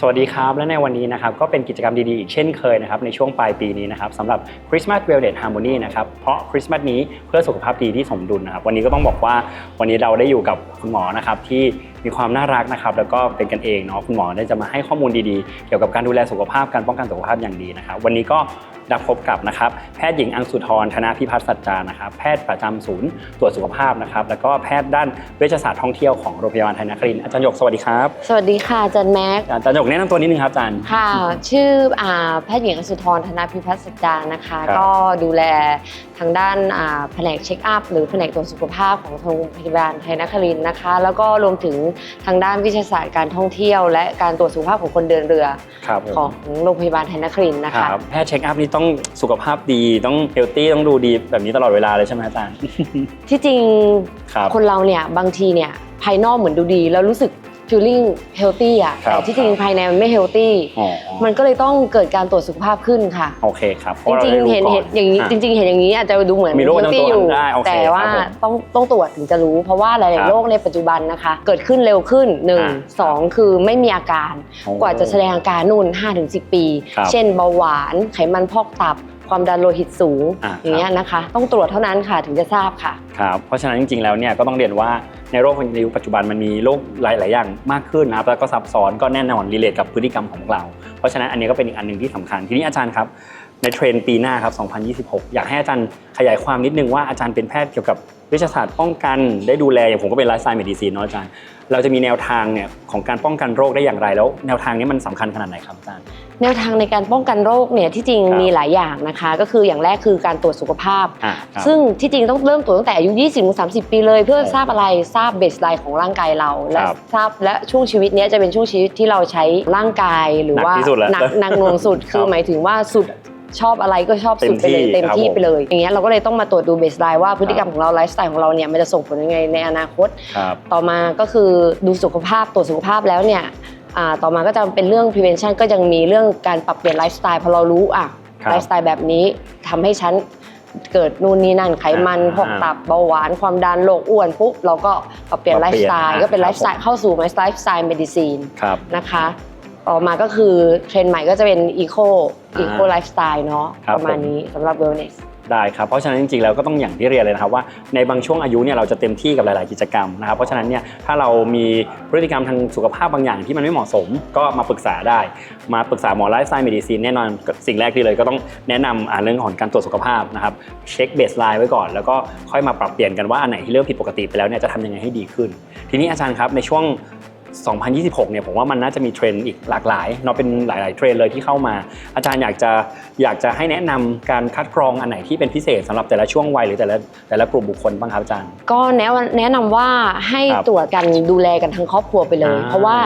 สวัสดีครับ และในวันนี้นะครับก็เป็นกิจกรรมดีๆ อีกเช่นเคยนะครับในช่วงปลายปีนี้นะครับสำหรับ Christmas Wellness Harmony นะครับเพราะคริสต์มาสนี้เพื่อสุขภาพดีที่สมดุลนะครับวันนี้ก็ต้องบอกว่าวันนี้เราได้อยู่กับคุณหมอนะครับที่มีความน่ารักนะครับแล้วก็เป็นกันเองเนาะคุณหมอได้จะมาให้ข้อมูลดีๆ เกี่ยวกับการดูแลสุขภาพการป้องกันสุขภาพอย่างดีนะครับวันนี้ก็ได้พบกับนะครับแพทย์หญิงอังสุธรธนาพิพัฒน์สัจจานะครับแพทย์ประจำศูนย์ตรวจสุขภาพนะครับแล้วก็แพทย์ด้านเวชศาสตร์ท่องเที่ยวของโรงพยาบาลไทยนครินทร์อาจารย์หยกสวัสดีครับสวัสดีค่ะอาจันแม็กอาจารย์หยกแนะนำตัวนิดนึงครับอาจารย์ค่ะ ชื่ออ่าแพทย์หญิงอสุธรธนาพิพัฒน์สัจจานะคะครับก็ดูแล ทางด้านอ่าแผนกเช็คอัพหรือแผนกตรวจสุขภาพของโรงพยาบาลไทยนครินทร์นะคะ แล้วก็รวมถึงทางด้านวิทยาศาสตร์การท่องเที่ยว และการตรวจสุขภาพของคนเดินเรือครับผมของโรงพยาบาลไทยนครินทร์นะคะครับแพทย์เช็คอัพนี่ต้องสุขภาพดีต้องเฮลตี้ต้องดูดีแบบนี้ตลอดเวลาเลยใช่ไหมอาจารย์ที่จริงครับคนเราเนี่ยบางทีเนี่ยภายนอกเหมือนดูดีแล้วรู้สึก feeling healthy อะครับแต่ที่จริงภายในมันไม่ healthy อ๋อ มันก็เลยต้องเกิดการตรวจสุขภาพขึ้นค่ะ โอเคครับเพจราะเราริงได้ๆเห็นก่เห็นอย่างนี้ะ จริง ๆ เห็นอย่างนี้อาจจะดูเหมือนมีโรคประจำตัวเฮลตี้อยู่ ได้โอเคแต่ว่าครับผมต้องต้องตรวจถึงจะรู้ เพราะว่าหครัลายบๆโรคในปัจจุบันนะคะ เกิดขึ้นเร็วขึ้นหนึ่งอ่าสองคือไม่มีอาการ โอ้กว่าจะแสดงอาการนู่น5-10 ปี ครับเช่นเบาหวานไขมันพอกตับ ความดันโลหิตสูงอ่าอย่างเงี้ยนะคะ ต้องตรวจเท่านั้นค่ะถึงจะทราบค่ะ ครับเพราะฉะนั้นจริงๆแล้วเนี่ยก็ต้องเรียนว่า ในโรคในยุคปัจจุบันมันมีโรคหลาย ๆ อย่างมากขึ้นนะครับแล้วก็ซับซ้อนก็แน่นอนรีเลทกับพฤติกรรมของเรา เพราะฉะนั้นอันนี้ก็เป็นอีกอันหนึ่งที่สำคัญทีนี้อาจารย์ครับในเทรนปีหน้าครับ 2026 อยากให้อาจารย์ขยายความนิดนึงว่าอาจารย์เป็นแพทย์เกี่ยวกับวิทยาศาสตร์ป้องกันได้ดูแลอย่างผมก็เป็นไลฟ์สไตล์เมดิซีนเนาะอาจารย์ เราจะมีแนวทางเนี่ยของการป้องกันโรคได้อย่างไรแล้ว แนวทางนี้มันสำคัญขนาดไหนครับอาจารย์ แนวทางในการป้องกันโรคเนี่ยที่จริงครับมีหลายอย่างนะคะ ก็คืออย่างแรกคือการตรวจสุขภาพอ่าครับซึ่งที่จริงต้องเริ่มตรวจตั้งแต่อายุ 20-30 ปีเลย เพื่อครับทราบอะไรทราบเบสไลน์ของร่างกายเรา และครับทราบและช่วงชีวิตเนี้ยจะเป็นช่วงชีวิตที่เราใช้ร่างกายหรือหนักว่าที่สุดแล้วหนักหนักหน่วงสุดคือครับหมายถึงว่าสุดชอบอะไรก็ชอบสุดไปเลยเต็เต็มมที่ที่ครับไปเลย อย่างเงี้ยเราก็เลยต้องมาตรวจดูเบสไลน์ว่าพฤติกรรมของเราไลฟ์สไตล์ของเราเนี่ยมันจะส่งผลยังไงในอนาคตครับต่อมาก็คือดูสุขภาพตรวจสุขภาพแล้วเนี่ยอ่า ต่อมาก็จะเป็นเรื่อง prevention ก็ยังมีเรื่องการปรับเปลี่ยนไลฟ์สไตล์พอเรารู้อะครับไลฟ์สไตล์แบบนี้ทำให้ฉันเกิดนู่นนี่นั่นไขมันอ่าพวกตับเบาหวานความดันโรคอ้วนปุ๊บเราก็ปรับเปลี่ยนปไลรับเปลี่ฟ์ยนสไตล์อ่าก็เป็นคไลรับฟ์สไตล์เข้าสู่ไลฟ์สไตล์เมดิซีนครับนะคะต่อมาก็คือเทรนด์ใหม่ก็จะเป็นอีโคอีโคอ่าไลฟ์สไตล์เนาะครับประมาณนี้สำหรับ wellness ได้ครับเพราะฉะนั้นจริงๆแล้วก็ต้องอย่างที่เรียนเลยนะครับว่าในบางช่วงอายุเนี่ยเราจะเต็มที่กับหลาย ๆ กิจกรรมนะครับเพราะฉะนั้นเนี่ยถ้าเรามีพฤติกรรมทางสุขภาพบางอย่างที่มันไม่เหมาะสม ก็มาปรึกษาได้ มาปรึกษาหมอไลฟ์สไตล์เมดิซีนแน่นอนสิ่งแรกที่เลยก็ต้องแนะนำอ่าเรื่องของการตรวจสุขภาพนะครับเช็คเบสไลน์ไว้ก่อน แล้วก็ค่อยมาปรับเปลี่ยนกันว่าอันไหนที่เริ่มผิดปกติไปแล้วเนี่ยจะทำยังไงให้ดีขึ้น ทีนี้อาจารย์ครับในช่วง 2026 เนี่ยผมว่ามันน่าจะมีเทรนด์อีกหลากหลายเนาะเป็นหลาย ๆ เทรนด์เลยที่เข้ามา อาจารย์อยากจะอยากจะให้แนะนำการคัดกรองอันไหนที่เป็นพิเศษสำหรับแต่ละช่วงวัยหรือแต่ละแต่ละกลุ่มบุคคลบ้างครับอาจารย์ ก็แนะแนะนำว่าให้ครับตรวจกันดูแลกันทั้งครอบครัวไปเลยอ่าเพราะว่า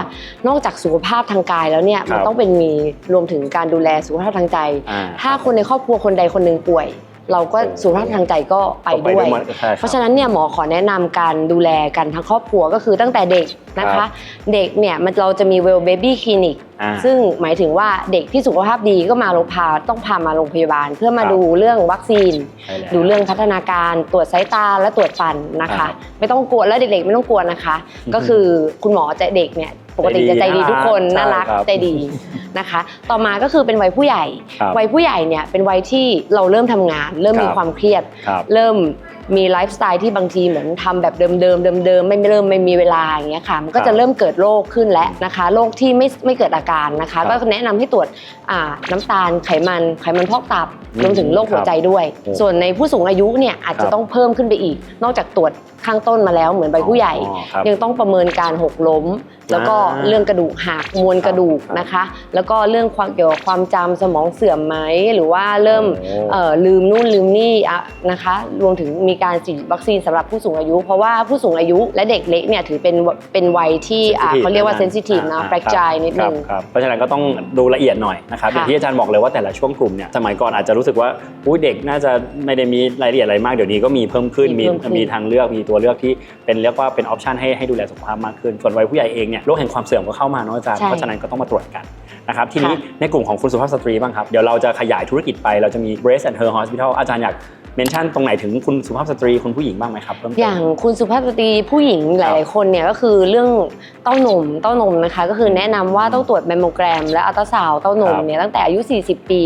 นอกจากสุขภาพทางกายแล้วเนี่ยครับมันต้องเป็นมีรวมถึงการดูแลสุขภาพทางใจอ่ถ้าคนในครอบครัวคนใดคนหนึ่งป่วย เราก็โอ้สุขภาพทางใจก็ไปก็ด้วยหมใช่คบเพราะฉะนั้นเนี่ยหมอขอแนะนำการดูแลกันทั้งครอบครัวก็คือตั้งแต่เด็กนะครัคะบเด็กเนี่ยมันเราจะมี well baby clinic อ่าซึ่งหมายถึงว่าเด็กที่สุขภาพดีก็มาโรงพยาบาลต้องพามาโรงพยาบาล เพื่อมาครับดูเรื่องวัคซีนใช่แล้วดูเรื่องพัฒนาการตรวจสายตาและตรวจฟันนะครัคะบไม่ต้องกลัวแล้วเด็กๆไม่ต้องกลัวนะคะอืมก็คือคุณหมอจะเด็กเนี่ยปกติจะใจดีทุกคนใจดีน่ารักใช่ครับใจดี นะคะ ต่อมาก็คือเป็นวัยผู้ใหญ่ ครับวัยผู้ใหญ่เนี่ยเป็นวัยที่เราเริ่มทำงาน เริ่มมีครับความเครียด ครับ เริ่ม มีไลฟ์สไตล์ที่บางทีเหมือนทำแบบเดิมๆเดิมๆไม่เริ่มไม่มีเวลาอย่างเงี้ยค่ะ มันก็ครับจะเริ่มเกิดโรคขึ้นแล้วนะคะโรคที่ไม่ไม่เกิดอาการนะคะครับก็แนะนำให้ตรวจอ่าน้ำตาลไขมันไขมันพอกตับอืมรวมถึงโรคหัวใจด้วยโอ้ส่วนในผู้สูงอายุเนี่ยอาจครัจะบต้องเพิ่มขึ้นไปอีก นอกจากตรวจข้างต้นมาแล้วเหมือนใบผู้ใหญ่อ๋อครับยังต้องประเมินการหกล้ม แล้วก็อ่าเรื่องกระดูกหักมวลกระดูกครับนะคะ แล้วก็เรื่องความเกี่ยวกับความจำสมองเสื่อมไหมหรือว่าเริ่มโอ้เอ่อลืมนู่นลืมนี่อะนะคะรวมถึงมีการฉีดวัคซีนสำหรับผู้สูงอายุ เพราะว่าผู้สูงอายุและเด็กเล็กเนี่ยถือเป็นเป็นวัยที่อะ Sensitive เขาเรียกว่านะเซนซิทีฟนะอ่าแฟกจายนิดนึงครับครับเพราะฉะนั้นก็ต้องดูละเอียดหน่อยนะครับอย่างที่อาจารย์บอกเลยว่าแต่ละช่วงกลุ่มเนี่ยสมัยก่อนอาจจะรู้สึกว่าอุ้ยเด็กน่าจะไม่ได้มีรายละเอียดอะไรมากเดี๋ยวนี้ก็มีเพิ่มขึ้นมีมีเพิ่มขึ้นมีทางเลือกมีตัวเลือกที่เป็นเรียกว่าเป็นออปชันให้ให้ดูแลสุขภาพมากขึ้นส่วนวัยผู้ใหญ่เองเนี่ยโรคแห่งความเสื่อมก็เข้ามาเนาะอาจารย์ใช่เพราะฉะนั้นก็ต้องมาตรวจกันนะครับทีนี้ค่ะในกลุ่มของคุณสุภาพสตรีบ้างครับเดี๋ยวเราจะขยายธุรกิจไปเราจะมี Breast and Her Hospital อาจารย์อยาก เมนชั่นตรงไหนถึงคุณสุภาพสตรีคุณผู้หญิงบ้างไหมครับเพิ่มเติม อย่างคุณสุภาพสตรีผู้หญิงหลายๆคนเนี่ยก็คือเรื่องเต้านมเต้านมนะคะ ก็คือแนะนำว่าต้องตรวจแมมโมแกรม และอัลตราซาวด์เต้านมครับเนี่ยตั้งแต่อายุ 40 ปี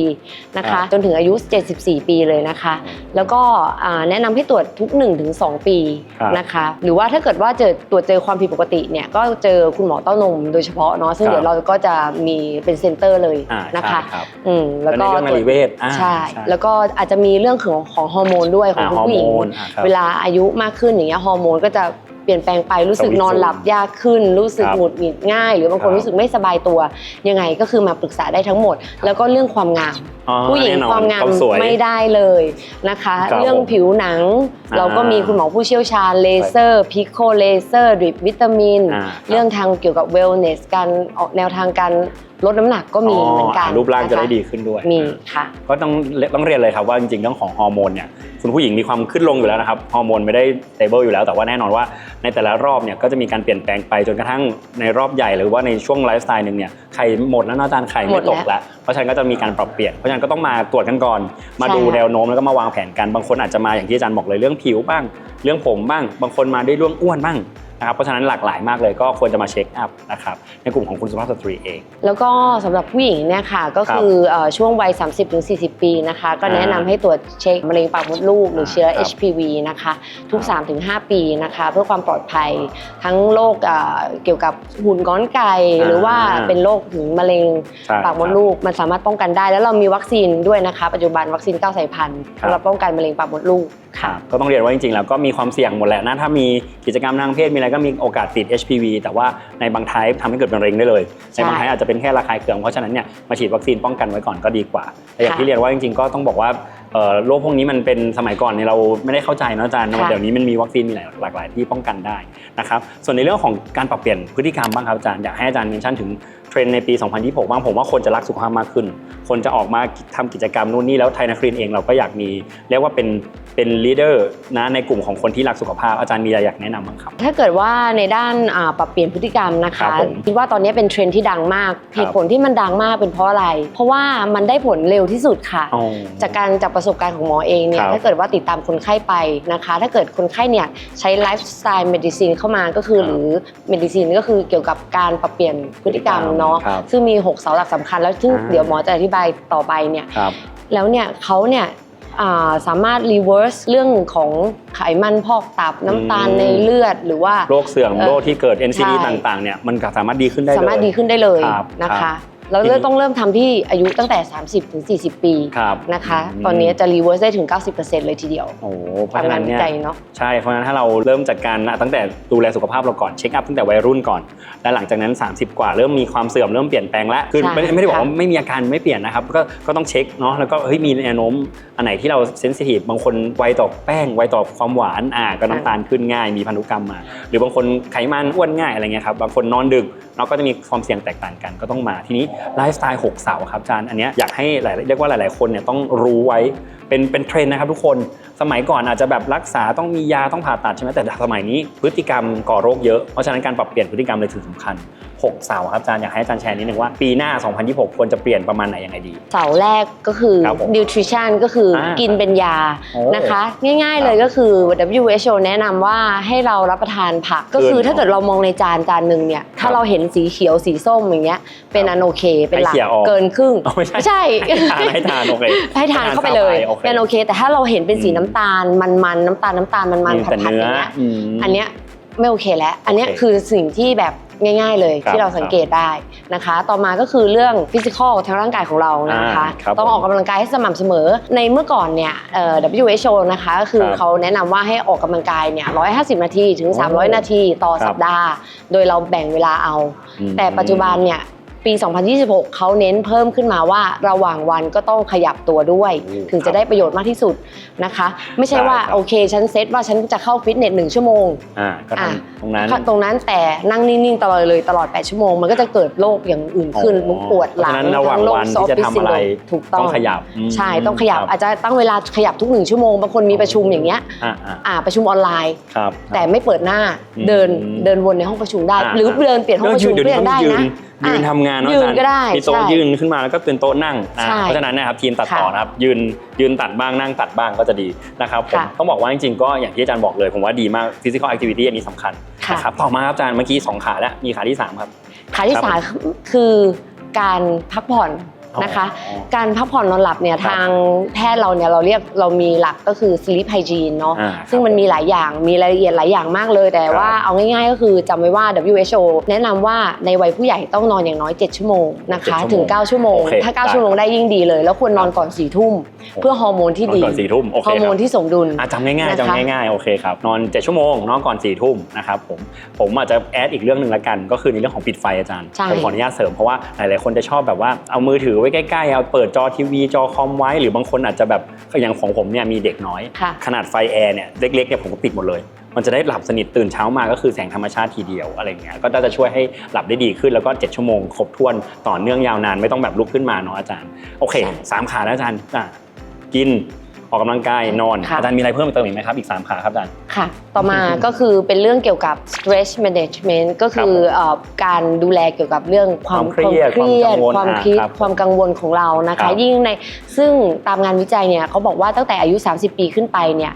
นะครัคะ บ จนถึงอายุ 74 ปีเลยนะคะ แล้วก็อ่าแนะนำให้ตรวจทุก 1-2 ปีครับนะคะ หรือว่าถ้าเกิดว่าเจอตรวจเจอความผิดปกติเนี่ยก็เจอคุณหมอเต้านมโดยเฉพาะเนาะซึ่งครับ เดี๋ยวเราก็จะมีเป็นเซ็นเตอร์เลยอ่านะคะใช่ครับอืมแล้วก็ในเรื่องนารีเวชอ่าใช่ แล้วก็อาจจะมีเรื่องของของฮอร์โมนด้วยของอ่าคุณผู้หญิง ฮอร์โมนอ่าครับเวลาอายุมากขึ้นอย่างเงี้ยฮอร์โมนก็จะเปลี่ยนแปลงไปรู้สึกสวิตช์นอนหลับยากขึ้น รู้สึกครับหงุดหงิดง่าย หรือบางคนครับรู้สึกไม่สบายตัว ยังไงก็คือมาปรึกษาได้ทั้งหมด แล้วก็เรื่องความงาม อ๋อผู้หญิงแน่นอนความงามสวยไม่ได้เลยนะคะ ครับเรื่องผิวหนัง อ่าเราก็มีคุณหมอผู้เชี่ยวชาญเลเซอร์พิโคเลเซอร์ดริปวิตามิน อ่าครับเรื่องทางเกี่ยวกับเวลเนสการออกแนวทางการลดน้ำหนักก็มีเหมือนกันรูปร่างจะได้นคดีขึ้นด้วยมีค่ะก็ต้องต้องเรียนเลยครับว่าจริงๆเรื่องของฮอร์โมนเนี่ยคุณผู้หญิงมีความขึ้นลงอยู่แล้วนะครับฮอร์โมนไม่ได้สเตเบิลอยู่แล้วแต่ว่าแน่นอนว่าในแต่ละรอบเนี่ยก็จะมีการเปลี่ยนแปลงไปจนกระทั่งในรอบใหญ่หรือว่าในช่วงไลฟ์สไตล์หนึ่งเนี่ยไข่หมดแล้วเนอะอาจารย์ไข่หมไม่ดตแล้วกแล้ว เพราะฉะนั้นก็จะมีการปรับเปลี่ยนเพราะฉะนั้นก็ต้องมาตรวจกันก่อน มาดูใช่ค่ะแนวโน้มแล้วก็มาวางแผนกันบางคนอาจจะมาอย่างที่อาจารย์บอกเลยเรื่องผิวบ้าง เรื่องผมบ้าง บางคนมาด้วยเรื่องอ้วนบ้าง นะครับเพราะฉะนั้นหลากหลายมากเลยก็ควรจะมาเช็คอัพนะครับในกลุ่มของคุณสุภาพสตรีเอง แล้วก็สำหรับผู้หญิงเนี่ยค่ะก็คือเอ่อช่วงวัย 30-40 ปีนะคะ ก็แนะนำให้ตรวจเช็คมะเร็งปากมดลูกหรือเชื้อ ครับ HPV นะคะ ทุก 3-5 ปีนะคะ เพื่อความปลอดภัยทั้งโรคเอ่อเกี่ยวกับหุ่นก้อนไก่อ่าหรือว่าเป็นโรคถึงมะเร็ง ใช่ ปากมดลูกมันสามารถป้องกันได้แล้วเรามีวัคซีนด้วยนะคะ ปัจจุบันวัคซีน9สายพันธุ์ครับ สำหรับป้องกันมะเร็งปากมดลูก ครัค่ะบก็ต้องเรียนว่าจริงๆ แล้วก็มีความเสี่ยงหมดแหละนะ ถ้ามีกิจกรรมทางเพศมีอะไรก็มีโอกาสติด HPV แต่ว่าในบางไทป์ทำให้เกิดเป็นมะเร็งได้เลยใช่ในบางไทป์อาจจะเป็นแค่ระคายเคือง เพราะฉะนั้นเนี่ยมาฉีดวัคซีนป้องกันไว้ก่อนก็ดีกว่าแต่อย่างค่ะที่เรียนว่าจริงๆ ก็ต้องบอกว่าเอ่อโรคพวกนี้มันเป็นสมัยก่อนเนี่ยเราไม่ได้เข้าใจเนอะอาจารย์ค่ะเดี๋ยวนี้มันมีวัคซีนมีหลายหลากหลายที่ป้องกันได้นะครับส่วนในเรื่องของการปรับเปลี่ยนพฤติกรรมบ้างครับอาจารย์อยากให้อาจารย์เมนชั่นถึงเทรนด์ในปี 2026 บ้างผมว่าคนจะรักสุขภาพมากขึ้น คนจะออกมาทำกิจกรรมนู่นนี่แล้วไทยนักเรียนเองเราก็อยากมีเรียกว่าเป็น เป็นลีดเดอร์นะในกลุ่มของคนที่รักสุขภาพอาจารย์มีอะไรอยากแนะนำบ้างครับ ถ้าเกิดว่าในด้านอ่าปรับเปลี่ยนพฤติกรรมนะครัคะบผมคิดว่าตอนนี้เป็นเทรนด์ที่ดังมากครับ เหตุผลที่มันดังมากเป็นเพราะอะไร เพราะว่ามันได้ผลเร็วที่สุดค่ะ อ๋อ จากการจากประสบการณ์ของหมอเองเนี่คยรับถ้าเกิดว่าติดตามคนไข้ไปนะคะ ถ้าเกิดคนไข้เนี่ยใช้ไลฟ์สไตล์เมดิซินเข้ามาก็คือครับหรือเมดิซินก็คือเกี่ยวกับการปรับเปลี่ยนพฤติกรรมเนาะครับซึ่งมี 6 เสาหลักสำคัญแล้วซึ่งอ่า เดี๋ยวหมอจะอธิบายต่อไปเนี่ย ครับ แล้วเนี่ยเขาเนี่ยอ่า สามารถรีเวิร์สเรื่องของไขมันพอกตับน้ำตาลอืมในเลือดหรือว่าโรคเสื่อมเอ่อโรคที่เกิด NCD ใช่ต่างๆเนี่ยมันก็สามารถดีขึ้นได้เลยสามารถดีขึ้นได้เลยครับนะครัคะบ เราทีนี้เริ่มต้องเริ่มทำที่อายุตั้งแต่ 30ถึง40 ปีครับนะคะอืมตอนนี้จะรีเวิร์สได้ถึง 90%เลยทีเดียวโอ้โหเพราะฉะนั้นเนี่ยทำงานวิจัยเนอะใช่เพราะฉะนั้นถ้าเราเริ่มจัดการนะตั้งแต่ดูแลสุขภาพเราก่อนเช็คอัพตั้งแต่วัยรุ่นก่อน และหลังจากนั้น 30 กว่าเริ่มมีความเสื่อมเริ่มเปลี่ยนแปลงแล้วคือใช่ไม่ไม่ได้บอกค่ะว่าไม่มีอาการไม่เปลี่ยนนะครับก็ก็ต้องเช็คเนาะแล้วก็เฮ้ยมีแนวโน้มอันไหนที่เราเซนซิทีฟบางคนไวต่อแป้งไวต่อความหวานอ่าก็น้ำตาลขึ้นง่ายมีพันธุกรรมมา หรือบางคนไขมันอ้วนง่ายอะไรเงี้ยครับบางคนนอนดึก เราก็จะมีความเสี่ยงแตกต่างกันก็ต้องมาทีนี้ไลฟ์สไตล์6เสาครับอาจารย์อันนี้อยากให้หลายเรียกว่าหลาย ๆ คนเนี่ยต้องรู้ไว้เป็นเป็นเทรนด์นะครับทุกคนสมัยก่อนอาจจะแบบรักษาต้องมียาต้องผ่าตัดใช่ไหมแต่สมัยนี้พฤติกรรมก่อโรคเยอะเพราะฉะนั้นการปรับเปลี่ยนพฤติกรรมเลยถึงสำคัญ 6 เสาครับอาจารย์อยากให้อาจารย์แชร์นิดนึงว่าปีหน้า 2026 ควรจะเปลี่ยนประมาณไหนยังไงดี เสาแรกก็คือครับผม nutrition ก็คืออา กินเป็นยาโอ้ นะคะ ง่ายครับๆเลยก็คือ WHO แนะนำว่าให้เรารับประทานผัก ก็คือเกินถ้าเกิดเรามองในจานจานหนึ่งเนี่ยถ้าเราเห็นสีเขียวสีส้มอย่างเงี้ยเป็นอันโอเค เป็นหลักให้เขี่ยออก เกินครึ่งอ๋อไม่ใช่ใช่ให้ทานให้ทานโอเคให้ทานเข้าไปเลยโอเคเป็นโอเค แต่ถ้าเราเห็นเป็นสีอืมน้ำตาลมันๆน้ำตาลน้ำตาลมันๆมีผัแต่ดๆเนื้ออย่างเงี้ยมอันเนี้ยไม่โอเคแล้ว อันเนี้ยโอเค คือสิ่งที่แบบ ง่าย ๆ เลยครับที่เราสังเกตได้นะคะ ต่อมาก็คือเรื่องฟิสิกอลทางร่างกายของเรานะคะ อ่าครับต้องผมออกกำลังกายให้สม่ำเสมอ ในเมื่อก่อนเนี่ยเอ่อ WHO นะคะก็คือครับเขาแนะนำว่าให้ออกกำลังกายเนี่ย150 นาทีถึง โอ้300 นาทีต่อครับ สัปดาห์ โดยเราแบ่งเวลาเอา อืม แต่ปัจจุบันเนี่ย ปี 2026 เขาเน้นเพิ่มขึ้นมาว่าระหว่างวันก็ต้องขยับตัวด้วยโอ้ถึงจะได้ประโยชน์มากที่สุดนะคะ ไม่ใช่ว่าได้ครับ โอเคฉันเซตว่าฉันจะเข้าฟิตเนสหนึ่งชั่วโมง อ่าก็ทอะำตรงนั้น ตรงนั้นแต่นั่งนิ่งๆตลอดเลยตลอด 8 ชั่วโมง มันก็จะเกิดโรคอย่างอื่นขึ้นอ๋อมุกปวดหลังเพราะฉะนั้นระหว่างทั้โรควันซอฟที่จะฟิทำอะไร ถูกต้ต้อองงขยับอืมใช่ต้องขยับครับอาจจะตั้งเวลาขยับทุกหนึ่งชั่วโมงบางคนมีประชุมอย่างเงี้ยอ่าอ่าอ่าประชุมออนไลน์ ครับ แต่ไม่เปิดหน้าอืมเดินเดินวนในห้องประชุมได้ อ่า หรือเดินเปลี่ยนห้องประชุมเดี๋ยวก็นี้ยังได้ต้องยืนะยืนอะทำงานานเนาะยืนอาจารย์ก็ได้มีโต๊ะใช่ยืนขึ้นมาแล้วก็เป็นโต๊ะนั่งอ่าใช่เพราะฉะนั้นนะครับทีมตัดต่อค่ะนะครับยืนยืนตัดบ้างนั่งตัดบ้างก็จะดีนะครับผมค่ะต้องบอกว่าจริงๆก็อย่างที่อาจารย์บอกเลย ผมว่าดีมาก physical activity อันนี้สำคัญค่ะ นะครับต่อมาครับอาจารย์เมื่อกี้สองขาแล้วมีขาที่สามครับ ขาที่ครับ สามคือการพักผ่อน นะคะอ๋อการพักผ่อนนอนหลับเนี่ยครับทางแพทย์เราเนี่ยเราเรียกเรามีหลักก็คือ sleep hygiene เนาะอ่าซึ่งมันมีหลายอย่างมีรายละเอียดหลายอย่างมากเลยแต่ครับว่าเอาง่าย ๆ ก็คือจำไว้ว่า WHO แนะนำว่าในวัยผู้ใหญ่ต้องนอนอย่างน้อย 7 ชั่วโมงนะคะ7ถึง 9 ชั่วโมงโอเคถ้าได้9ชั่วโมงได้ยิ่งดีเลย แล้วควรนอนก่อน4ี่ทุ่มเพื่อฮอร์โมนที่ดีก่อนสี่ทุ่มโอเคฮอร์โมนครับที่สมดุลอะจำง่ายๆนะคะจำง่ายๆโอเคครับนอน7ชั่วโมงนอนก่อน4ี่ทุ่มนะครับผมผมอาจจะแอดอีกเรื่องหนึ่งละกัน ก็คือในเรื่องของปิดไฟอาจารย์ใช่ผมขออนุญาตเสริมเพราะว่าหลายๆคนจะชอบแบบว่าเอามือถือไว้ใกล้ๆเอาเปิดจอทีวีจอคอมไว้ หรือบางคนอาจจะแบบอย่างของผมเนี่ยมีเด็กน้อย ค่ะ ขนาดไฟแอร์เนี่ยเล็กๆเนี่ยผมก็ปิดหมดเลย มันจะได้หลับสนิทตื่นเช้ามาก็คือแสงธรรมชาติทีเดียวอะไรเงี้ยก็จะช่วยให้หลับได้ดีขึ้นแล้วก็ 7 ชั่วโมงครบถ้วนต่อเนื่องยาวนานไม่ต้องแบบลุกขึ้นมาเนาะอาจารย์ โอเคใช่สามขาแล้วอาจารย์อะกิน ออกกำลังกายนอนค่ะ อาจารย์มีอะไรเพิ่มเติมอีกไหมครับอีก3ขาครับอาจารย์ ค่ะ ต่อมาก็คือเป็นเรื่องเกี่ยวกับ stress management ก็คือครับผมเอ่อการดูแลเกี่ยวกับเรื่องความความเครียดความเครียดความกังวลความคิดอ่าครับความกังวลของเรานะครัคะ บยิ่งในซึ่งตามงานวิจัยเนี่ยเขาบอกว่าตั้งแต่อายุ 30 ปีขึ้นไปเนี่ย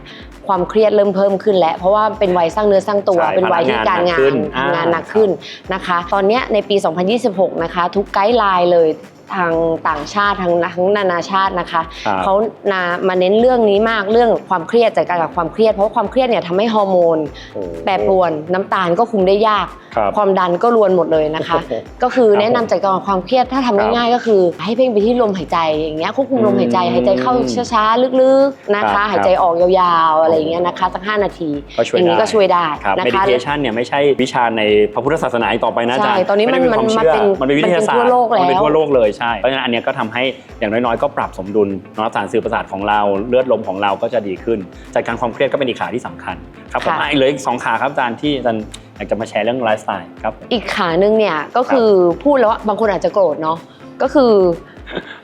ความเครียดเริ่มเพิ่มขึ้นแล้วเพราะว่าเป็นวัยสร้างเนื้อสร้างตัว ใช่เป็นวัยที่การงานพลังงานหนักขึ้น ทำงานหนักอ่าขึ้นนะคะ ตอนเนี้ยในปี 2026 นะคะ ทุกไกด์ไลน์เลย ทางต่างชาติทั้งทั้งนานาชาตินะคะครับ เขานามาเน้นเรื่องนี้มากเรื่องความเครียดจัดการกับความเครียด เพราะว่าความเครียดเนี่ยทำให้ฮอร์โมน โอ้แปรปรวนน้ำตาลก็คุมได้ยาก ครับ ความดันก็รวนหมดเลยนะคะโอ้โหก็คือครับแนะนำจัดการกับความเครียดถ้าครัทำบง่ายๆก็คือ ให้เพ่งไปที่ลมหายใจอย่างเงี้ยควบคุมลมหายใจอืมหายใจเข้าช้าๆลึกๆนะครัคะบ หายใจออกยาวๆอะไรอย่างเงี้ยนะคะสักห้านาที ก็ช่วยอย่างนี้ได้ก็ช่วยได้ครับ นะ meditation คะเนี่ยไม่ใช่วิชาในพระพุทธศาสนาอีกต่อไปนะอาจารย์ใช่ตอนนี้มันไได้ความมันเชื่อเป็นมันเป็นวิทยาศาสตร์มันเป็นทั่วโลกแล้ว มันเป็นทั่วโลกเลยใช่เพราะฉะนั้นอันเนี้ยก็ทำให้อย่างน้อยๆ ก็ปรับสมดุลเนาะสารสื่อประสาทของเราเลือดลมของเราก็จะดีขึ้น จัดการความเครียดก็เป็นอีกขาที่สำคัญครับผมค่ะ อะเหลืออีกสองขาครับอาจารย์ที่อาจารย์อยากจะมาแชร์เรื่องไลฟ์สไตล์ครับผม อีกขาหนึ่งเนี่ยก็คือพูดแล้วบางคนอาจจะโกรธเนาะก็คือ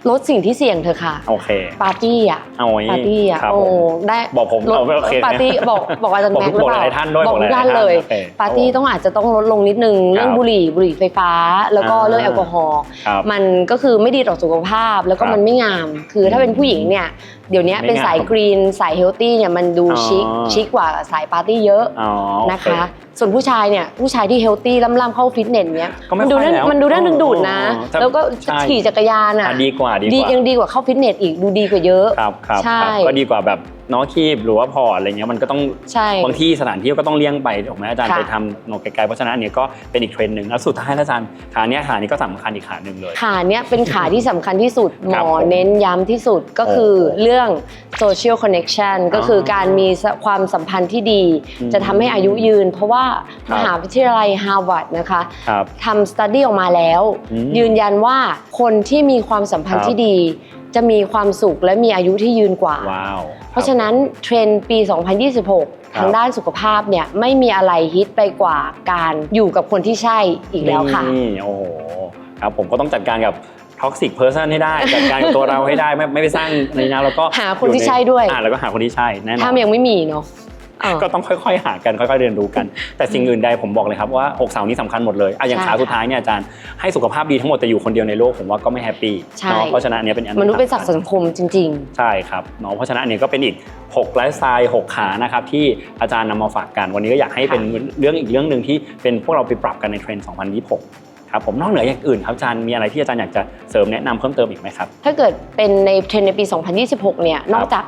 ลดสิ่งที่เสี่ยงเถอะค่ะ โอเค ปาร์ตี้อะเอาไว้ปาร์ตี้อะครับโอ้ผมได้บอกผมลดเอาไว้โอเคปาร์ตี้บอกบอกอาจารย์บอกแม็กซ์หบรืออกเปหล่าลายๆท่านด้วยบอกหทุลายกๆท่านเลย โอคปาร์ตี้ต้องอาจจะต้องลดลงนิดนึง เรื่องครับบุหรี่บุหรี่ไฟฟ้า แล้วก็อ่า เรื่องแอลกอฮอล์ครับ มันก็คือไม่ดีต่อสุขภาพแล้วก็ครับมันไม่งาม คือถ้าเป็นผู้หญิงเนี่ย เดี๋ยวนี้ไม่เป็นสายงามกรีนสายเฮลตี้เนี่ยมันดูอ๋อชิคชิคกว่าสายปาร์ตี้เยอะอ๋อโอเนะคะ ส่วนผู้ชายเนี่ยผู้ชายที่เฮลตี้ล่ำๆเข้าฟิตเนสเนี่ยก็ไม่มันดูค่อยน่าแล้วมันดูน่าดึงดูดนะอ๋อแต่แล้วก็ใช่ขี่จักรยานอะอะดีกว่าดีกดีว่ายังดีกว่าเข้าฟิตเนสอีกดูดีกว่าเยอะครับครับใช่ครับก็ดีกว่าแบบ น้อคีบหรือว่าพอร์ตอะไรเงี้ยมันก็ต้องใช่ บางที่สถานที่ก็ต้องเลี่ยงไปถูกไหมอาจารย์ค่ะ ไปทำโนไกลๆเพราะฉะนั้นอันเนี้ยก็เป็นอีกเทรนด์หนึ่งแล้วสุดท้ายแล้วอาจารย์ขาเนี้ยขานี้ก็สำคัญอีกขาหนึ่งเลย ขาเนี้ยเป็นขาที่สำคัญที่สุด หมครับอผมเน้นย้ำที่สุดก็คือเรื่อง social connection ก็คือการมีความสัมพันธ์ที่ดี อืมจะทำให้อายุยืน เพราะว่าครัมบ หาวิทยาลัยฮาร์วาร์ดนะคะครับ ทำสตัดดี้ออกมาแล้ว อืมยืนยันว่าคนที่มีความสัมพันธ์ครับที่ดี จะมีความสุขและมีอายุที่ยืนกว่า ว้าวเพราะฉะนั้นเทรนด์ปี 2026ครับทางด้านสุขภาพเนี่ยไม่มีอะไรฮิตไปกว่าการอยู่กับคนที่ใช่อีกแล้วค่ะ นี่โอ้โหครับผมก็ต้องจัดการกับท็อกซิกเพอร์ซันให้ได้ จัดการกับตัวเราให้ได้ไม่ไม่ไปสร้างในนี้แล้วก็หาคนที่ใช่ด้วย อ่าแล้วก็หาคนที่ใช่แน่นอน ถ้ายังไม่มีเนาะเออ ก็ต้องค่อยๆ หากันค่อยๆเรียนรู้กัน แต่สิ่งอื่นใดผมบอกเลยครับว่า6เสาร์นี้สำคัญหมดเลยอะอย่างใช่ขาสุดท้ายเนี่ยอาจารย์ให้สุขภาพดีทั้งหมดแต่อยู่คนเดียวในโลกผมว่าก็ไม่แฮปปี้ใช่เนาะเพราะฉะนั้นอันเนี้ยเป็นอันมนุษย์เป็นสัตว์สำคัญสังคมจริงใช่ครับเนาะเพราะฉะนั้นอันนี้ก็เป็นอีก6ไลฟ์สไตล์6ขานะครับที่อาจารย์นำมาฝากกันวันนี้ก็อยากให้ค่ะเป็นเรื่องอีกเรื่องหนึ่งที่เป็นพวกเราไปปรับกันในเทรนด์2026 ครับผมนอกเหนืออย่างอื่นครับอาจารย์มีอะไรที่อาจารย์อยากจะเสริมแนะนำเพิ่มเติมอีกไหมครับๆถ้าเกิดเป็นในเทรนด์ในปี 2026 เนี่ยนอกจาก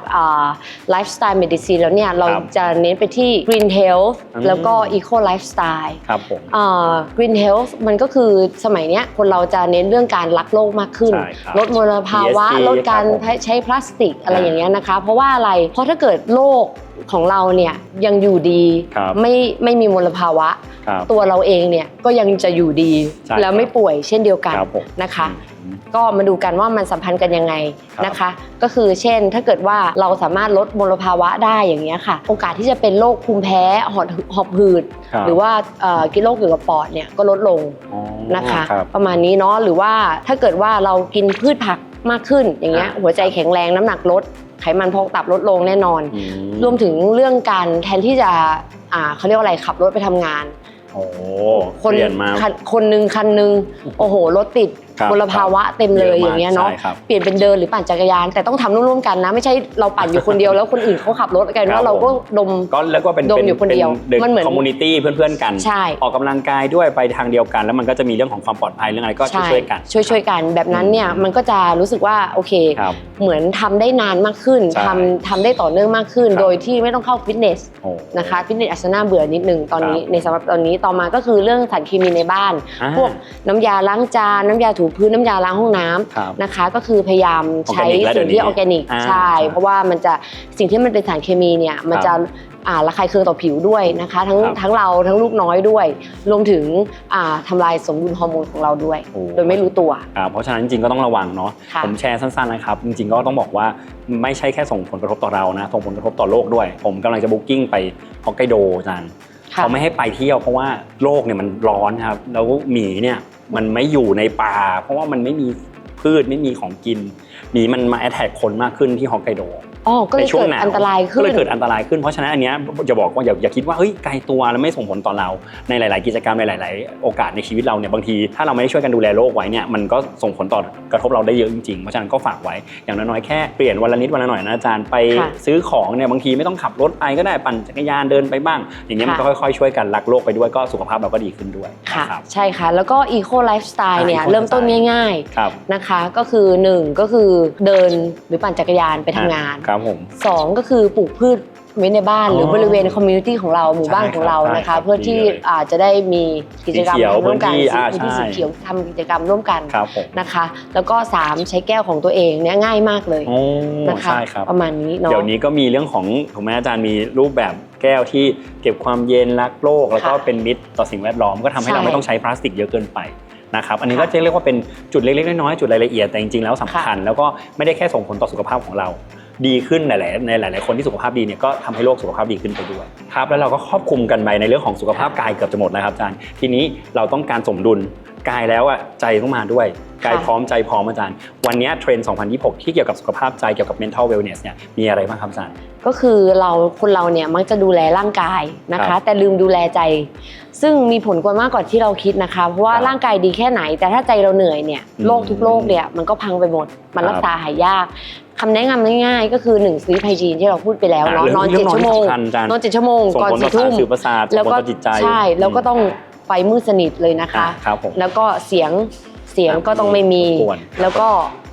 ไลฟ์สไตล์เมดิซีนแล้วเนี่ยเราครับจะเน้นไปที่ Green Health อืมแล้วก็ Eco Lifestyle ครับผมอ่า Green Health มันก็คือสมัยเนี้ยคนเราจะเน้นเรื่องการรักโลกมากขึ้นใช่ครับลดมลภาวะ ESG ลดการครับผมใช้พลาสติกอะไรอ่าอย่างเงี้ยนะคะ เพราะว่าอะไรเพราะถ้าเกิดโลก ของเราเนี่ยยังอยู่ดีครับไม่ไม่มีมลภาวะ ครับ ตัวเราเองเนี่ยก็ยังจะอยู่ดี ใช่แล้วไม่ป่วยเช่นเดียวกันครับผมนะคะ อืม ก็มาดูกันว่ามันสัมพันธ์กันยังไงครับนะคะ ก็คือเช่นถ้าเกิดว่าเราสามารถลดมลภาวะได้อย่างเงี้ยค่ะ โอกาสที่จะเป็นโรคภูมิแพ้หอบหอบหืด ครับหรือว่าเอ่อกินโรคเกี่ยวกับปอดเนี่ยก็ลดลงอ๋อนะคะ รับ ประมาณนี้เนาะหรือว่าถ้าเกิดว่าเรากินพืชผักมากขึ้นอย่างเงี้ยอ่าหัวใจแข็งแรงน้ำหนักลด ไขมันพอกตับลดลงแน่นอนอืรวมถึงเรื่องการแทนที่จะอ่าเขาเรียกว่าอะไรขับรถไปทำงาน โอ้คนเปลี่ยนมา คันคนหนึ่งคันหนึ่งโอ้โหรถติดครับ มลภาวะเต็มเลยอย่างเงี้ยเนาะใช่ครับเปลี่ยนเป็นเดินหรือปั่นจักรยาน แต่ต้องทำร่วมๆกันนะ ไม่ใช่เราปั่นอยู่คนเดียวแล้วคนอื่นเขาขับรถกันครับว่าเราก็ดมก็แล้วก็เป็นดมอยู่คนเดียวมัมันเหมือนคอมมูนิตี้เพื่อนๆกันใช่ออกกำลังกายด้วยไปทางเดียวกัน แล้วมันก็จะมีเรื่องของความปลอดภัยเรื่องอะไรก็ใช่ช่วยๆกันช่วยช่วยๆกันแบบนั้นเนี่ยมันก็จะรู้สึกว่าโอเคครับเหมือนทำได้นานมากขึ้นใช่ทำทำได้ต่อเนื่องมากขึ้นครับโดยที่ไม่ต้องเข้าฟิตเนสโอ้นะคะฟิตเนสอาจจะน่าเบื่อนิดนึงตอนนี้ครับในสำหรับตอนนี้ต่อมาก็คือเรื่องสารเคมีในบ้านอ่าพวกน้ำยาล้างจานน้ำยาถูพื้นน้ำยาล้างห้องน้ำครับนะคะ ก็คือพยายามใช้ออร์แกนิกแล้วสิ่งที่เดี๋อยวนี้อร์แกนิกอ่าใช่ เพราะว่ามันจะสิ่งที่มันเป็นสารเคมีเนี่ยมันจะอ่าระคายเคืองต่อผิวด้วยนะคะ ทั้งครับทั้งเราทั้งลูกน้อยด้วย รวมถึงอ่าทำลายสมดุลฮอร์โมนของเราด้วยโอ้โดยไม่รู้ตัวอ่าเพราะฉะนั้นจริงๆก็ต้องระวังเนาะค่ะผมแชร์สั้นๆนะครับ จริงๆก็ต้องบอกว่าไม่ใช่แค่ส่งผลกระทบต่อเรานะส่งผลกระทบต่อโลกด้วย ผมกำลังจะบุ๊กิ้งไปฮอกไกโดอาจารย์ค่ะเขาไม่ให้ไปเที่ยวเพราะว่าโลกเนี่ยมันร้อนครับแล้วหมีเนี่ย มันไม่อยู่ในป่า เพราะว่ามันไม่มีพืชไม่มีของกินหมีมันมาแอทแทกคนมากขึ้นที่ฮอกไกโด อ๋อก็เลยในช่วงเกิดหนาวอันตรายก็ขึ้นเลยเกิดอันตรายขึ้นเพราะฉะนั้นอันเนี้ยจะบอกว่าอย่าอย่าคิดว่าเฮ้ยไกลตัวแล้วไม่ส่งผลต่อเราในหลาย ๆ กิจกรรมในหลาย ๆ โอกาสในชีวิตเราเนี่ยบางที ถ้าเราไม่ได้ช่วยกันดูแลโลกไว้เนี่ยมันก็ส่งผลต่อกระทบเราได้เยอะจริงๆเพราะฉะนั้นก็ฝากไว้อย่างน้อยๆแค่เปลี่ยนวันละนิดวันละหน่อยนะอาจารย์ไปค่ะซื้อของเนี่ยบางทีไม่ต้องขับรถไปก็ได้ปั่นจักรยานเดินไปบ้าง อย่างเงี้ยมันก็ค่ะค่อย ๆ ช่วยกันรักโลกไปด้วยก็สุขภาพเราก็ดีขึ้นด้วยค่ะนะครับใช่ค่ะ แล้วก็อีโคไลฟ์สไตล์อ่าเนี่ย eco เริ่มต้น lifestyle ง่ายครับๆนะคะก็คือหนึ่งก็คือเดินหรือปั่นจักรยานไปทำงานครับผม สองก็คือปลูกพืชไว้ในบ้านอ๋อหรือบริเวณคอมมูนิตี้ของเราหมู่บ้านของเราใช่นะครัคะ บเพื่อที่ดีเลยอาจจะได้มีกิจกรรมสีเขียวทำร่วมกันพื้นที่อ่าพื้นที่ใช่ สีเขียวทำกิจกรรมร่วมกันครับผมนะคะ แล้วก็สามใช้แก้วของตัวเองเนี่ยง่ายมากเลยโอ้นะคะ ใช่ครับ ประมาณนี้เนาะ เดี๋ยวนี้ก็มีเรื่องของถูกไหมอาจารย์มีรูปแบบแก้วที่เก็บความเย็นรักโลก แล้วก็ค่ะเป็นมิตรต่อสิ่งแวดล้อมก็ทำให้ใช่เราไม่ต้องใช้พลาสติกเยอะเกินไปนะครับอันนี้ก็ค่ะจะเรียกว่าเป็นจุดเล็กๆน้อยๆจุดรายละเอียดแต่จริงๆแล้วสำคัญ แล้วก็ไม่ได้แค่ส่งผลต่อสุขภาพของเรา ดีขึ้นหลายๆในหลาย ๆ คนที่สุขภาพดีเนี่ยก็ทำให้โลกสุขภาพดีขึ้นไปด้วยครับแล้วเราก็ครอบคลุมกันไปในเรื่องของสุขภาพกายเกือบจะหมดแล้วครับอาจารย์ทีนี้เราต้องการสมดุล กายแล้วอะใจต้องมาด้วย กายพร้อมใจพร้อมอาจารย์ วันเนี้ยเทรนด์ 2026 ที่เกี่ยวกับสุขภาพใจเกี่ยวกับ mental wellness เนี่ยมีอะไรบ้างครับอาจารย์ ก็คือเราคนเราเนี่ยมักจะดูแลร่างกายนะครัคะบแต่ลืมดูแลใจ ซึ่งมีผลกว่ามากกว่าที่เราคิดนะคะ เพราะว่าครับร่างกายดีแค่ไหน แต่ถ้าใจเราเหนื่อยเนี่ยอืมโรคทุกโรคเนี่ยมันก็พังไปหมด มันครับรักษาหายยากคำแนะนำง่ายๆก็คือ1 sleep hygiene ที่เราพูดไปแล้วเนาะอะนอนเรื่เจ็องดชั่วโมงนอนสำคัญอาจารย์นอนเจ็ดชั่วโมงส่งก่อนผลต่สี่อทุ่มสื่อประสาทส่งแล้วผลก็ต่อจิตใจใช่แล้วก็ต้อง ไฟมืดสนิทเลยนะคะอะครับผม แล้วก็เสียงเสียงครับก็ต้องไม่มี รบกวนแล้วก็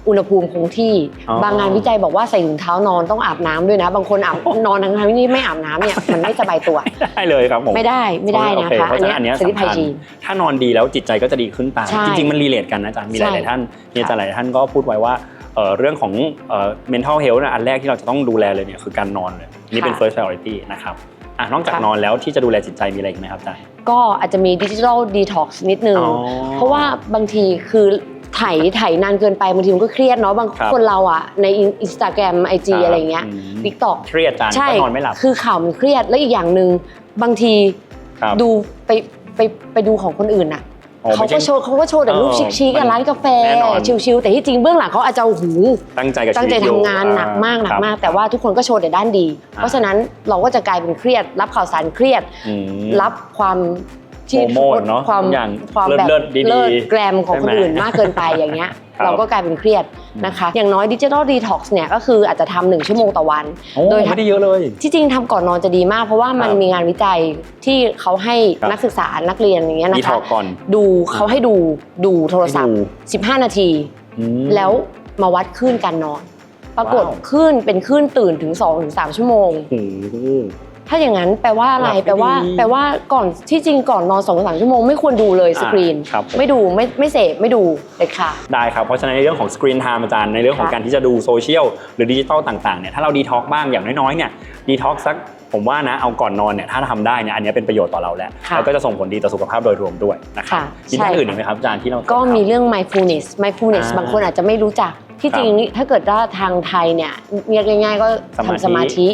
อุณหภูมิคงที่อ๋อ บางงานวิจัยบอกว่าใส่ถุงเท้านอนต้องอาบน้ำด้วยนะ บางคนอาบ นอนทั้งๆที่ไม่อาบน้ำเนี่ยมันไม่สบายตัว ได้เลยครับผม ไม่ได้ไม่ได้โอนะเคคะเพราะฉะนั้นอันเนี้ยสลิปสำไฮคัญ จีน ถ้านอนดีแล้วจิตใจก็จะดีขึ้นตามใช่จริง ๆ มันรีเลทกันนะอาจารย์มีหใช่ลายๆท่านมีอาจารย์หลายๆท่านก็พูดไว้ว่าเอ่อเรื่องของเอ่อ mental health นะอันแรกที่เราจะต้องดูแลเลยเนี่ยคือการนอนเลยนี่เป็น ค่ะ first priority นะครับ อะนอกจากค่ะนอนแล้วที่จะดูแลจิตใจมีอะไรอีกไหมครับอาจารย์ ก็อาจจะมีดิจิทัลดีท็อกซ์นิดนึง อ๋อเพราะว่าบางทีคือไถไถนานเกินไปบางทีมันก็เครียดเนาะบางครับ คนเราอะในอินสตาแกรมไอจีอะไรเงี้ยมทิกตอก เครียดอาจารย์ใช่ ก็นอนไม่หลับคือข่าวมันเครียดแล้วอีกอย่างหนึ่งบางทีครับ ดูไปไปไปดูของคนอื่นอะ อ๋อเขาไม่ใช่ก็โชว์เขาก็โชว์แต่รูปเออชิคๆมักับนร้านกาแฟแน่นอนชิลๆแต่ที่จริงเบื้องหลังเขาอาจจะโอ้โหตั้งใจกับตั้งใจชีวิตอยู่ทำงานหนักมากหนัคกรับมาก แต่ว่าทุกคนก็โชว์แต่ด้านดีอ่าเพราะฉะนั้นเราก็จะกลายเป็นเครียด รับข่าวสารเครียด อืม รับความ ที่โปรโมทเนอะความอย่างความแบบเลิศๆดีๆเลิศแกรมของคนใช่ไหมอื่นมากเกินไปอย่างเงี้ย ครับเราก็กลายเป็นเครียดนะคะ อย่างน้อยดิจิทัลดีท็อกซ์เนี่ยก็คืออาจจะทำหนึ่งชั่วโมงต่อวัน โอ้โดยไม่ได้เยอะเลย ที่จริงทำก่อนนอนจะดีมาก เพราะว่ามันครับมีงานวิจัยที่เขาให้ครับนักศึกษานักเรียนอย่างเงี้ยดีนะท็คะอกก่อนดูเขาให้ดูดูโทรศัพท์15 นาที อืม แล้วมาวัดคลื่นการนอน ปรากฏว้าว คลื่นเป็นคลื่นตื่นถึง2-3ถึง3ชั่วโมง โอ้โห ถ้าอย่างนั้นแปลว่าอะไรหลับไม่แปลว่าดีแปลว่าก่อนที่จริงก่อนนอน2อสามชั่วโมงไม่ควรดูเลยสกรีน ครับผม ไม่ดูไม่ไม่เสพไม่ดูเด็ดขาด ได้ครับ เพราะฉะนั้นในเรื่องของสกรีนไทม์อาจารย์ในเรื่องของค่ะการที่จะดูโซเชียลหรือดิจิตอลต่างๆเนี่ยถ้าเราดีท็อกบ้างอย่างน้อยๆเนี่ยดีท็อกสักผมว่านะเอาก่อนนอนเนี่ยถ้าทำได้เนี่ยอันนี้เป็นประโยชน์ต่อเราแล้วค่ะแล้วก็จะส่งผลดีต่อสุขภาพโดยรวมด้วยนะครับค่ะมีท่านใช่อื่นอีกไหมครับอาจารย์ที่เรา ก็มีทำเรื่อง mindfulness mindfulness อ่าบางคนอาจจะไม่รู้จัก ที่ครับจริงถ้าเกิดว่าทางไทยเนี่ยเรียกง่ายๆ ก็สมาธิทำสมาธิ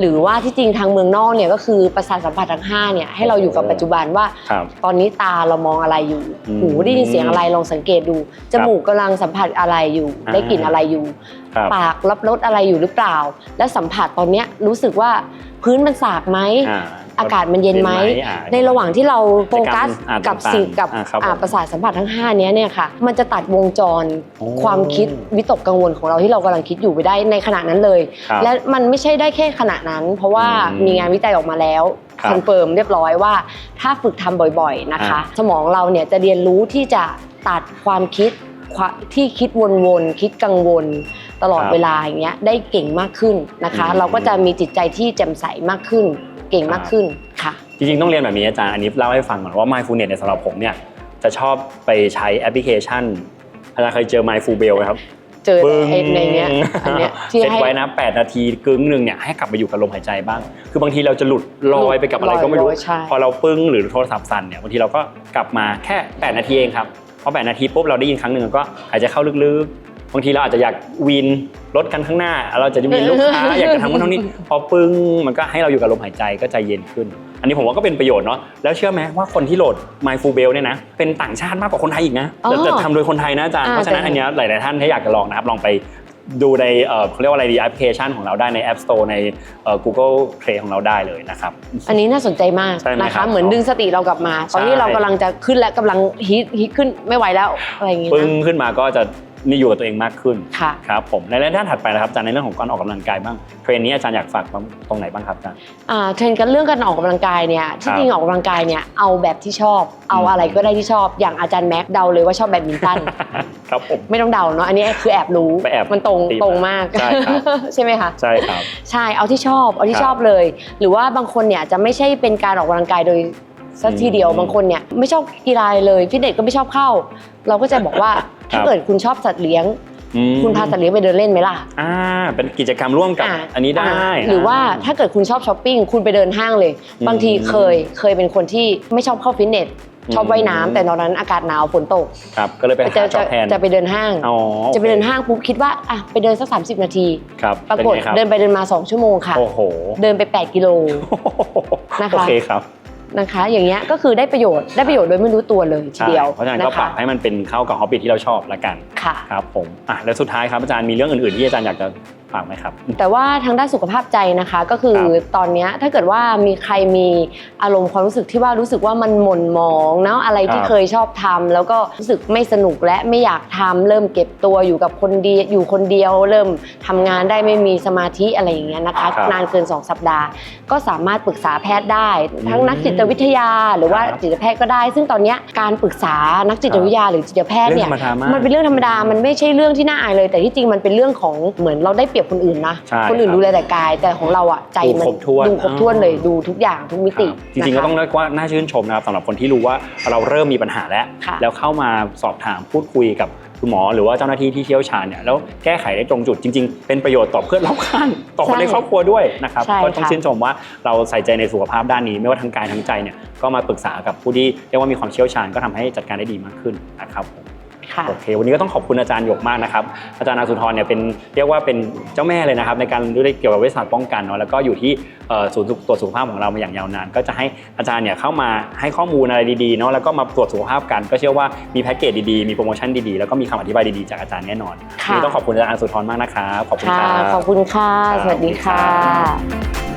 หรือว่าที่จริงทางเมืองนอกเนี่ยก็คือประสาทสัมผัสทั้งห้าเนี่ยให้เราอยู่กับโอ้ปัจจุบันว่าครับตอนนี้ตาเรามองอะไรอยู่อืมหูได้ยินเสียงอะไรลองสังเกตดู จมูกกำลังสัมผัสอะไรอยู่อ่าได้กลิ่นอะไรอยู่ครับปากรับรสอะไรอยู่หรือเปล่า และสัมผัสตอนเนี้ยรู้สึกว่าพื้นมันสากไหม อ่าอากาศมันเย็นไหมอ่าในระหว่างที่เราโฟกัสอ่ากับต่างๆสิ่งกับอ่าครับอ่าผมประสาทสัมผัสทั้ง5เนี้ยเนี่ยค่ะ มันจะตัดวงจรโอ้ความคิดวิตกกังวลของเราที่เรากำลังคิดอยู่ไปได้ในขณะนั้นเลยครับและมันไม่ใช่ได้แค่ขณะนั้น เพราะว่าอืมมีงานวิจัยออกมาแล้วครับคอนเฟิร์มเรียบร้อยว่า ถ้าฝึกทำบ่อยๆนะคะอ่าสมองเราเนี่ยจะเรียนรู้ที่จะตัดความคิดความที่คิดวนๆคิดกังวลตลอดเวลาอย่างเงี้ยได้เก่งมากขึ้นนะคะอืมเราก็จะมีจิตใจที่แจ่มใสมากขึ้น เก่งมากขึ้นค่ะจริงๆต้องเรียนแบบนี้อาจารย์อันนี้เล่าให้ฟังก่อนว่า mindfulness เนี่ยสำหรับผมเนี่ยจะชอบไปใช้แอปพลิเคชันอาจารย์เคยเจอ mindful bell ไหมครับเจอปึ้งในในเนี้ยอันเนี้ยที่เซตให้ไว้นะ 8 นาทีกึ่งหนึ่งเนี่ยให้กลับไปอยู่กับลมหายใจบ้าง คือบางทีเราจะหลุดลอยไปกับอะไรก็ไม่รู้ลอยๆใช่พอเราปึ้งหรือโทรศัพท์สั่นเนี่ยบางทีเราก็กลับมาแค่ 8 นาทีเองครับพอ8นาทีปุ๊บเราได้ยินครั้งหนึ่งก็หายใจเข้าลึกๆ บางทีเราอาจจะอยากวินรถกันข้างหน้า เราจะวินลูกค้า อยากจะทำนู่นทำนี่พอปึ้งมันก็ให้เราอยู่กับลมหายใจก็ใจเย็นขึ้น อันนี้ผมว่าก็เป็นประโยชน์เนาะแล้วเชื่อไหมว่าคนที่โหลด Mindful Bell เนี่ยนะเป็นต่างชาติมากกว่าคนไทยอีกนะอ๋อแต่แต่ทำโดยคนไทยนะอาจารย์อ่าเพราะฉะนั้นใช่อันเนี้ยหลายๆท่านถ้าอยากจะลองนะครับลองไปดูในเอ่อเขาเรียกว่าอะไรดีแอปพลิเคชันของเราได้ใน App Store ในเอ่อ Google Play ของเราได้เลยนะครับ อันนี้น่าสนใจมากใช่ไหมนะครัคะบเหมือนดึงสติเรากลับมา ตอนนี้ใช่ เรากำลังจะขึ้นและกำลังฮิตฮิตขึ้นไม่ไหวแล้วอะไรอย่างงี้ปึ้งนะ ขึ้นมาก็จะ นี่อยู่กับตัวเองมากขึ้นค่ะ ครับผมในด้านถัดไปนะครับอาจารย์ในเรื่องของการออกกำลังกายบ้างเทรนนี้อาจารย์อยากฝากตรงไหนบ้างครับอาจารย์ อ่าเทรนด์กันเรื่องการออกกำลังกายเนี่ยที่ครับจริงออกกำลังกายเนี่ยเอาแบบที่ชอบ เอาอืม อะไรก็ได้ที่ชอบอย่างอาจารย์แม็กเดาเลยว่าชอบแบดมินตัน ครับผม ไม่ต้องเดาเนาะอันนี้คือแอบรู้ไปแอบมันตรงตีมาตรงมากใช่ครับ ใช่ไหมคะ ใช่ครับ ใช่เอาที่ชอบเอาที่ครับชอบเลย หรือว่าบางคนเนี่ยจะไม่ใช่เป็นการออกกำลังกายโดยสักทีเดียวอืม บางคนเนี่ยไม่ชอบกีฬาเลยฟิตเนสก็ไม่ชอบเข้า เราก็จะบอกว่าครับ ถ้าเกิดคุณชอบสัตว์เลี้ยงอืมคุณพาสัตว์เลี้ยงไปเดินเล่นไหมล่ะอ่าเป็นกิจกรรมร่วมกับอ่าอันนี้ได้อ่าหรือว่าถ้าเกิดคุณชอบช้อปปิ้งคุณไปเดินห้างเลยอืมบางทีเคยเคยเป็นคนที่ไม่ชอบเข้าฟิตเนสชอบอืมว่ายน้ำแต่ตอนนั้นอากาศหนาวฝนตกครับก็เลยไปจะหาจ็จะอบแทนจะไปเดินห้างอ๋อจะไปเดินห้างปุ๊บคิดว่าอะไปเดินสัก 30 นาทีครับปรากฏป็ไงคบเดินไปเดินมา 2 ชั่วโมงค่ะโอ้โหเดินไป 8 กิโลนะคะโอเคครับ นะคะ อย่างเงี้ยก็คือได้ประโยชน์ได้ประโยชน์โดยไม่รู้ตัวเลยทีใช่เดียวเพราะฉะนั้นก็นะปรัคะบให้มันเป็นเข้ากับฮอบบี้ที่เราชอบละกันค่ะครับผมอะแล้วสุดท้ายครับอาจารย์มีเรื่องอื่นๆที่อาจารย์อยากจะ ฝากไหมครับ แต่ว่าทางด้านสุขภาพใจนะคะ ก็คือครับตอนเนี้ยถ้าเกิดว่ามีใครมีอารมณ์ความรู้สึกที่ว่ารู้สึกว่ามันหม่นหมองเนาะอะไรที่ครับเคยชอบทำแล้วก็รู้สึกไม่สนุกและไม่อยากทำเริ่มเก็บตัวอยู่กับคนเดียวอยู่คนเดียว เริ่มทำงานได้ไม่มีสมาธิอะไรอย่างเงี้ยนะคะครับนานเกิน 2 สัปดาห์ ก็สามารถปรึกษาแพทย์ได้ ทั้งอืมนักจิตวิทยาหรือว่าครับจิตแพทย์ก็ได้ ซึ่งตอนเนี้ยการปรึกษานักจิตวิทยาหรือจิตแพทย์เรื่เนี่องยธรรมดามากมันเป็นเรื่องธรรมดามันไม่ใช่เรื่องที่น่าอายเลย แต่ที่จริงมันเป็นเรื่องของเหมือนเราได้เปรียบคนอื่นนะ ใช่คนอื่นครับดูแลแต่กาย แต่ของเราอะใจมันดูครบถ้วน ดูครบถ้วนเลยอ่าดูทุกอย่างทุกมิติจริงๆก็นะคะต้องเรียกว่าน่าชื่นชมนะครับสำหรับคนที่รู้ว่าเราเริ่มมีปัญหาแล้ว ค่ะ แล้วเข้ามาสอบถามพูดคุยกับคุณหมอหรือว่าเจ้าหน้าที่ที่เชี่ยวชาญเนี่ยแล้วแก้ไขได้ตรงจุดจริง ๆ เป็นประโยชน์ต่อเพื่อนรอบข้างต่อคนใช่ในครอบครัวด้วยนะครับใช่ก็ต้องค่ะ ชื่นชมว่าเราใส่ใจในสุขภาพด้านนี้ ไม่ว่าทางกายทางใจเนี่ยก็มาปรึกษากับผู้ที่เรียกว่ามีความเชี่ยวชาญก็ทำให้จัดการได้ดีมากขึ้นนะครับผมค่ะ โอเค วันนี้ก็ต้องขอบคุณอาจารย์หยกมากนะครับ อาจารย์อาสุธรเนี่ยเป็นเรียกว่าเป็นเจ้าแม่เลยนะครับในการรู้เกี่ยวกับวิทยาศาสตร์ป้องกันเนาะแล้วก็อยู่ที่เอ่อศูนย์ตรวจสุขภาพของเรามาอย่างยาวนาน ก็จะให้อาจารย์เนี่ยเข้ามาให้ข้อมูลอะไรดีๆเนาะแล้วก็มาตรวจสุขภาพกัน ก็เชื่อว่ามีแพ็กเกจดีๆมีโปรโมชั่นดีๆแล้วก็มีคำอธิบายดีๆจากอาจารย์แน่นอนค่ะวันนี้ต้องขอบคุณอาจารย์อาสุธรมากนะครับขอบคุณค่ะครับขอบคุณค่ะครับสวัสดีค่ะ